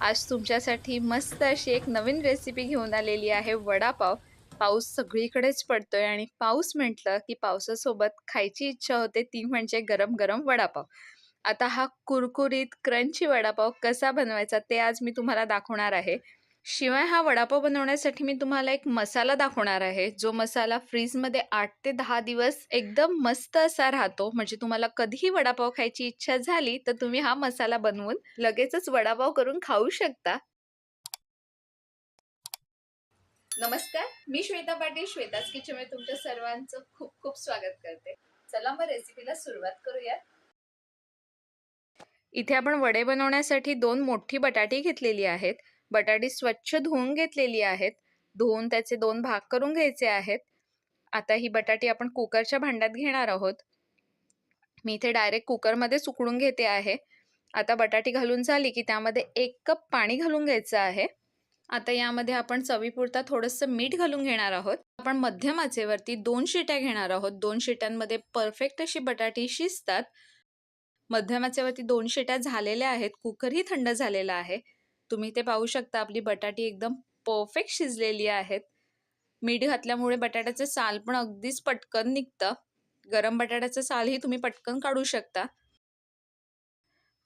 आज तुमच्यासाठी मस्त अशी एक नवीन रेसिपी घेऊन आलेली आहे वडापाव. पाऊस सगळीकडेच पडतोय आणि पाऊस म्हटलं की पावसासोबत खायची इच्छा होते ती म्हणजे गरम गरम वडापाव. आता हा कुरकुरीत क्रंची वडापाव कसा बनवायचा ते आज मी तुम्हाला दाखवणार आहे. शिवाय हा वडापाव बनवण्यासाठी मी तुम्हाला एक मसाला दाखवणार आहे. जो मसाला फ्रीजमध्ये आठ ते दहा दिवस एकदम मस्त असा राहतो. म्हणजे तुम्हाला कधीही वडापाव खायची इच्छा झाली तर तुम्ही हा मसाला बनवून लगेचच वडापाव करून खाऊ शकता. नमस्कार मी श्वेता पाटील श्वेताच किचनमध्ये तुमच्या सर्वांचं खूप खूप स्वागत करते. चला मग रेसिपीला सुरुवात करूया इथे आपण वडे बनवण्यासाठी दोन मोठी बटाटी घेतलेली आहेत. बटाटी स्वच्छ धुवून घेतलेली आहेत. धुवून त्याचे दोन भाग करून घ्यायचे आहेत. आता ही बटाटी आपण कुकरच्या भांड्यात घेणार आहोत. मी इथे डायरेक्ट कुकरमध्येच उकडून घेते आहे. आता बटाटी घालून झाली की त्यामध्ये एक कप पाणी घालून घ्यायचं आहे. आता यामध्ये आपण चवीपुरता थोडंसं मीठ घालून घेणार आहोत. आपण मध्यम आचेवरती दोन शिट्या घेणार आहोत. दोन शिट्यांमध्ये परफेक्ट अशी बटाटी शिजतात. मध्यम आचेवरती दोन शिट्या झालेल्या आहेत. कुकरही थंड झालेला आहे. तुम्ही ते पाहू शकता आपली बटाटी एकदम परफेक्ट शिजलेली आहेत. मीठ घातल्यामुळे बटाट्याचं साल पण अगदीच पटकन निघतं. गरम बटाट्याचं सालही तुम्ही पटकन काढू शकता.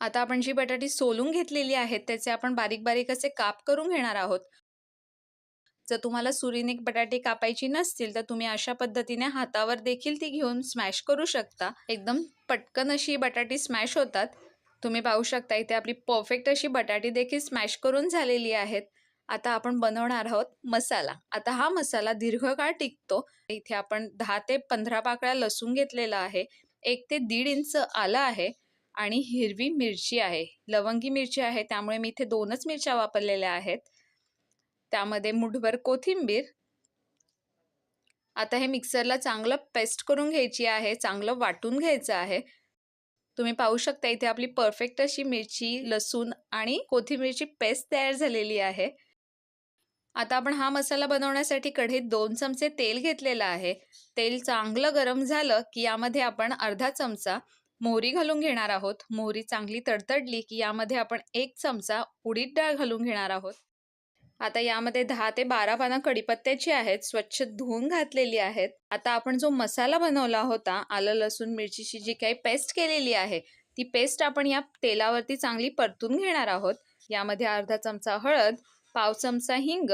आता आपण जी बटाटी सोलून घेतलेली आहेत त्याचे आपण बारीक बारीक असे काप करून घेणार आहोत. जर तुम्हाला सुरीने बटाटे कापायची नसतील तर तुम्ही अशा पद्धतीने हातावर देखील ती घेऊन स्मॅश करू शकता. एकदम पटकन अशी बटाटी स्मॅश होतात. तुम्ही पाहू शकता इथे आपली परफेक्ट अशी बटाटी देखील स्मॅश करून झालेली आहेत. आता आपण बनवणार आहोत मसाला. आता हा मसाला दीर्घकाळ टिकतो. इथे आपण दहा ते पंधरा पाकळ्या लसूण घेतलेला आहे. एक ते दीड इंच आलं आहे आणि हिरवी मिरची आहे. लवंगी मिरची आहे त्यामुळे मी इथे दोनच मिरच्या वापरलेल्या आहेत. त्यामध्ये मुठभर कोथिंबीर. आता हे मिक्सरला चांगलं पेस्ट करून घ्यायची आहे चांगलं वाटून घ्यायचं आहे. तुम्ही पाहू शकता इथे आपली परफेक्ट अशी मिरची लसूण आणि कोथिंबीरची पेस्ट तयार झालेली आहे. आता आपण हा मसाला बनवण्यासाठी कढईत दोन चमचे तेल घेतलेलं आहे. तेल चांगलं गरम झालं की यामध्ये आपण अर्धा चमचा मोहरी घालून घेणार आहोत. मोहरी चांगली तडतडली की यामध्ये आपण एक चमचा उडीद डाळ घालून घेणार आहोत. आता यामध्ये दहा ते बारा पानं कडीपत्त्याची आहेत स्वच्छ धुवून घातलेली आहेत. आता आपण जो मसाला बनवला होता आलं लसूण मिरचीची जी काही पेस्ट केलेली आहे ती पेस्ट आपण या तेलावरती चांगली परतून घेणार आहोत. यामध्ये अर्धा चमचा हळद पाव चमचा हिंग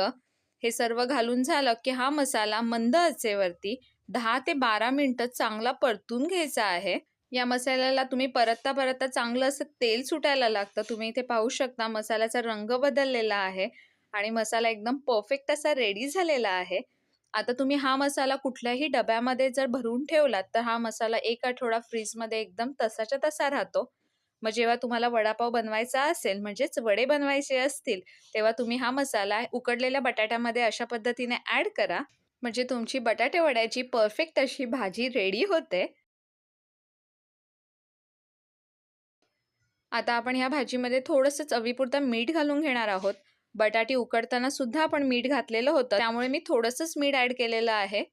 हे सर्व घालून झालं की हा मसाला मंद आचेवरती दहा ते बारा मिनटं चांगला परतून घ्यायचा आहे. या मसाल्याला तुम्ही परतता परतता चांगलं असं तेल सुटायला लागतं. तुम्ही इथे पाहू शकता मसाल्याचा रंग बदललेला आहे. आणि मसाला एकदम परफेक्ट असा रेडी झालेला आहे. आता तुम्ही हा मसाला कुठल्याही डब्यामध्ये जर भरून ठेवलात तर हा मसाला एक आठवडा फ्रीजमध्ये एकदम तसाच्या तसा राहतो. मग जेव्हा तुम्हाला वडापाव बनवायचा असेल म्हणजेच वडे बनवायचे असतील तेव्हा तुम्ही हा मसाला उकडलेल्या बटाट्यामध्ये अशा पद्धतीने ॲड करा. म्हणजे तुमची बटाटे वड्याची परफेक्ट अशी भाजी रेडी होते. आता आपण ह्या भाजीमध्ये थोडंसं चवीपुरतं मीठ घालून घेणार आहोत. बटाटी उकडताना सुद्धा आपण मीठ घातलेलं होतं. त्यामुळे मी थोडंसंच मीठ ॲड केलेलं आहे.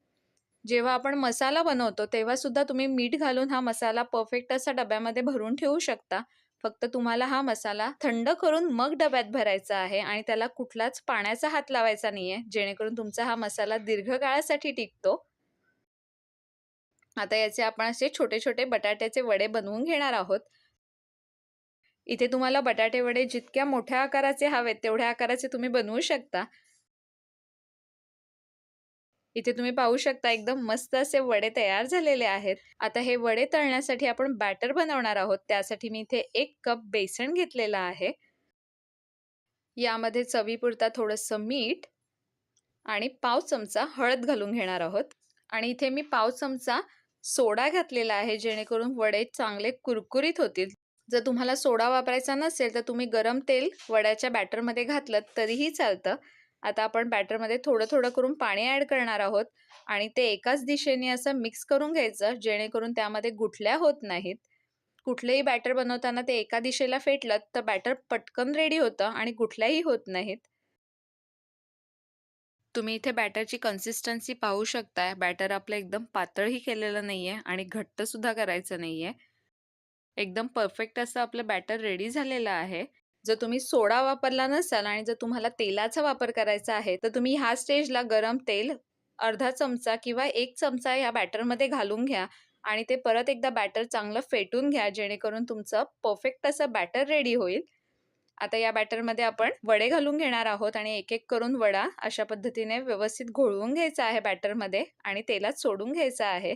जेव्हा आपण मसाला बनवतो तेव्हा सुद्धा तुम्ही मीठ घालून हा मसाला परफेक्ट असा डब्यामध्ये भरून ठेवू शकता. फक्त तुम्हाला हा मसाला थंड करून मग डब्यात भरायचा आहे आणि त्याला कुठलाच पाण्याचा हात लावायचा नाहीये जेणेकरून तुमचा हा मसाला दीर्घकाळासाठी टिकतो. आता याचे आपण असे छोटे छोटे बटाट्याचे वडे बनवून घेणार आहोत. इथे तुम्हाला बटाटे वडे जितक्या मोठ्या आकाराचे हवेत तेवढ्या आकाराचे तुम्ही बनवू शकता. इथे तुम्ही पाहू शकता एकदम मस्त असे वडे तयार झालेले आहेत. आता हे वडे तळण्यासाठी आपण बॅटर बनवणार आहोत. त्यासाठी मी इथे एक कप बेसन घेतलेला आहे. यामध्ये चवीपुरता थोडंसं मीठ आणि पाव चमचा हळद घालून घेणार आहोत. आणि इथे मी पाव चमचा सोडा घातलेला आहे जेणेकरून वडे चांगले कुरकुरीत होतील. जर तुम्हाला सोडा वापरायचा नसेल तर तुम्ही गरम तेल वड्याच्या बॅटरमध्ये घातलं तरीही चालतं. आता आपण बॅटरमध्ये थोडं थोडं करून पाणी ॲड करणार आहोत आणि ते एकाच दिशेने असं मिक्स करून घ्यायचं जेणेकरून त्यामध्ये गुठल्या होत नाहीत. कुठलेही बॅटर बनवताना ते एका दिशेला फेटलं तर बॅटर पटकन रेडी होतं आणि गुठल्याही होत नाहीत. तुम्ही इथे बॅटरची कन्सिस्टन्सी पाहू शकताय. बॅटर आपलं एकदम पातळही केलेलं नाही आहे आणि घट्टसुद्धा करायचं नाही आहे एकदम परफेक्ट असं आपलं बॅटर रेडी झालेलं आहे. जर तुम्ही सोडा वापरला नसाल आणि जर तुम्हाला तेलाचा वापर करायचा आहे तर तुम्ही ह्या स्टेजला गरम तेल अर्धा चमचा किंवा एक चमचा ह्या बॅटरमध्ये घालून घ्या आणि ते परत एकदा बॅटर चांगलं फेटून घ्या जेणेकरून तुमचं परफेक्ट असं बॅटर रेडी होईल. आता या बॅटरमध्ये आपण वडे घालून घेणार आहोत आणि एक एक करून वडा अशा पद्धतीने व्यवस्थित घोळवून घ्यायचा आहे बॅटरमध्ये आणि तेलात सोडून घ्यायचा आहे.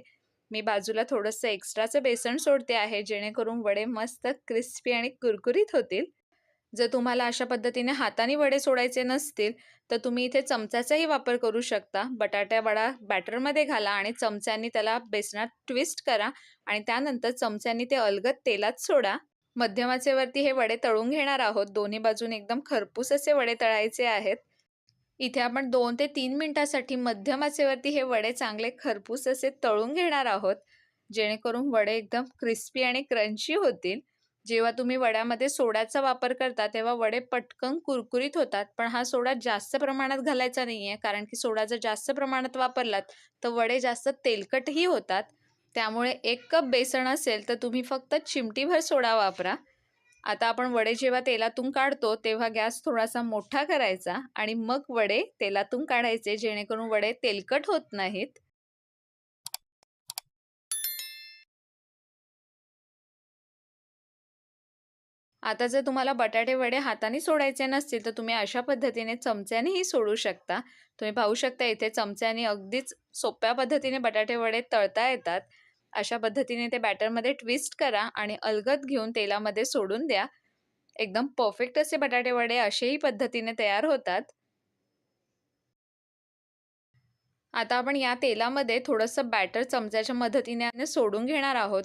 मी बाजूला थोडंसं एक्स्ट्राचं बेसन सोडते आहे जेणेकरून वडे मस्त क्रिस्पी आणि कुरकुरीत होतील. जर तुम्हाला अशा पद्धतीने हाताने वडे सोडायचे नसतील तर तुम्ही इथे चमच्याचाही वापर करू शकता. बटाट्या वडा बॅटरमध्ये घाला आणि चमच्यानी त्याला बेसनात ट्विस्ट करा आणि त्यानंतर चमच्यानी ते अलगद तेलात सोडा. मध्यमाचेवरती हे वडे तळून घेणार आहोत. दोन्ही बाजून एकदम खरपूस असे वडे तळायचे आहेत. इथे आपण दोन ते तीन मिनटासाठी मध्यम आचेवरती हे वडे चांगले खरपूस असे तळून घेणार आहोत. जेणेकरून वडे एकदम क्रिस्पी आणि क्रंची होतील. जेव्हा तुम्ही वड्यामध्ये सोड्याचा वापर करता तेव्हा वडे पटकन कुरकुरीत होतात. पण हा सोडा जास्त प्रमाणात घालायचा नाही आहे कारण की सोडा जर जास्त प्रमाणात वापरलात तर वडे जास्त तेलकटही होतात. त्यामुळे एक कप बेसन असेल तर तुम्ही फक्त चिमटीभर सोडा वापरा. आता आपण वडे जेव्हा तेलातून काढतो तेव्हा गॅस थोडासा मोठा करायचा आणि मग वडे तेलातून काढायचे जेणेकरून वडे तेलकट होत नाहीत. आता जर तुम्हाला बटाटे वडे हाताने सोडायचे नसतील तर तुम्ही अशा पद्धतीने चमच्यानेही सोडू शकता. तुम्ही पाहू शकता इथे चमच्याने अगदीच सोप्या पद्धतीने बटाटे वडे तळता येतात. अशा पद्धतीने ते बॅटरमध्ये ट्विस्ट करा आणि अलगद घेऊन तेलामध्ये सोडून द्या. एकदम परफेक्ट असे बटाटे वडे अशाही पद्धतीने तयार होतात. आता आपण या तेलामध्ये थोडंसं बॅटर चमच्याच्या मदतीने सोडून घेणार आहोत.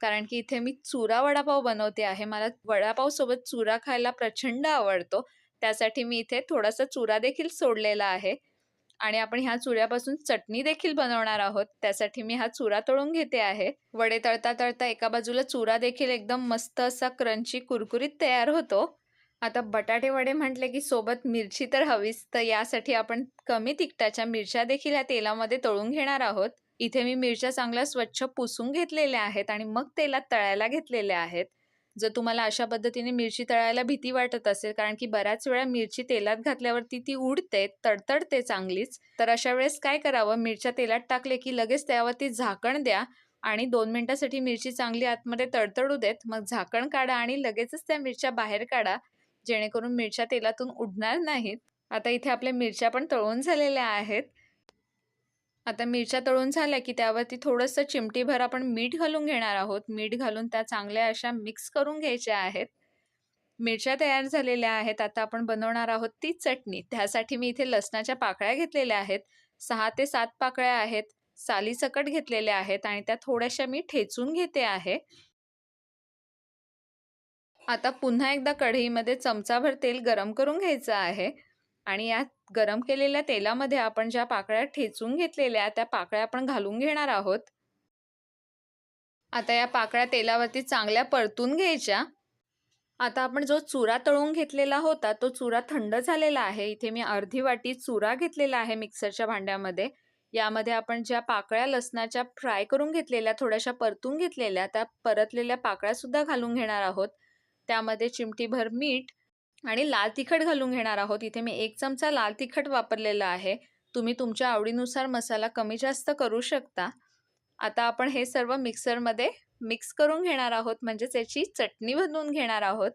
कारण की इथे मी चुरा वडापाव बनवते आहे. मला वडापाव सोबत चुरा खायला प्रचंड आवडतो. त्यासाठी मी इथे थोडासा चुरा देखील सोडलेला आहे. आणि आपण ह्या चुऱ्यापासून चटणी देखील बनवणार आहोत. त्यासाठी मी हा चुरा तळून घेते आहे. वडे तळता तळता एका बाजूला चुरा देखील एकदम मस्त असा क्रंची कुरकुरीत तयार होतो. आता बटाटे वडे म्हटले की सोबत मिरची तर हवीच. तर यासाठी आपण कमी तिखटाच्या मिरच्या देखील ह्या तेलामध्ये तळून घेणार आहोत. इथे मी मिरच्या चांगल्या स्वच्छ पुसून घेतलेल्या आहेत आणि मग तेलात तळायला घेतलेल्या आहेत. जर तुम्हाला अशा पद्धतीने मिरची तळायला भीती वाटत असेल कारण की बऱ्याच वेळा मिरची तेलात घातल्यावरती ती उडते तडतडते चांगलीच तर अशा वेळेस काय करावं? मिरच्या तेलात टाकले की लगेच त्यावरती झाकण द्या आणि दोन मिनिटासाठी मिरची चांगली आतमध्ये तडतडू देत मग झाकण काढा आणि लगेचच त्या मिरच्या बाहेर काढा जेणेकरून मिरच्या तेलातून उडणार नाहीत. आता इथे आपल्या मिरच्या पण तळून झालेल्या आहेत. आता मिरच्या तळून झाल्या की त्यावरती थोडंसं चिमटीभर आपण मीठ घालून घेणार आहोत. मीठ घालून त्या चांगल्या अशा मिक्स करून घ्यायच्या आहेत. मिरच्या तयार झालेल्या आहेत. आता आपण बनवणार आहोत ती चटणी. त्यासाठी मी इथे लसणाच्या पाकळ्या घेतलेल्या आहेत. सहा ते सात पाकळ्या आहेत. सालीसकट घेतलेल्या आहेत आणि त्या थोड्याशा मी ठेचून घेते आहे. आता पुन्हा एकदा कढईमध्ये चमचाभर तेल गरम करून घ्यायचं आहे. आणि या गरम केलेल्या तेलामध्ये आपण ज्या पाकळ्या ठेचून घेतलेल्या त्या पाकळ्या आपण घालून घेणार आहोत. आता या पाकळ्या तेलावरती चांगल्या परतून घ्यायच्या. आता आपण जो चुरा तळून घेतलेला होता तो चुरा थंड झालेला आहे. इथे मी अर्धी वाटी चुरा घेतलेला आहे मिक्सरच्या भांड्यामध्ये. यामध्ये आपण ज्या पाकळ्या लसणाच्या फ्राय करून घेतलेल्या थोड्याशा परतून घेतलेल्या त्या परतलेल्या पाकळ्या सुद्धा घालून घेणार आहोत. त्यामध्ये चिमटीभर मीठ आणि लाल तिखट घालून घेणार आहोत. इथे मी एक चमचा लाल तिखट वापरलेला आहे. तुम्ही तुमच्या आवडीनुसार मसाला कमी जास्त करू शकता. आता आपण हे सर्व मिक्सरमध्ये मिक्स करून घेणार आहोत. म्हणजेच याची चटणी बनवून घेणार आहोत.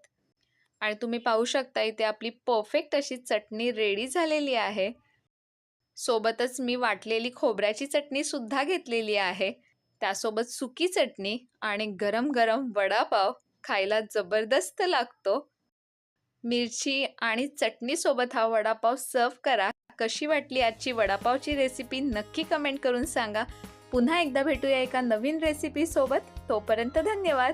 आणि तुम्ही पाहू शकता इथे आपली परफेक्ट अशी चटणी रेडी झालेली आहे. सोबतच मी वाटलेली खोबऱ्याची चटणीसुद्धा घेतलेली आहे. त्यासोबत सुकी चटणी आणि गरम गरम वडापाव खायला जबरदस्त लागतो. मिरची आणि चटणीसोबत हा वडापाव सर्व करा. कशी वाटली आजची वडापावची रेसिपी नक्की कमेंट करून सांगा. पुन्हा एकदा भेटूया एका नवीन रेसिपीसोबत तोपर्यंत धन्यवाद.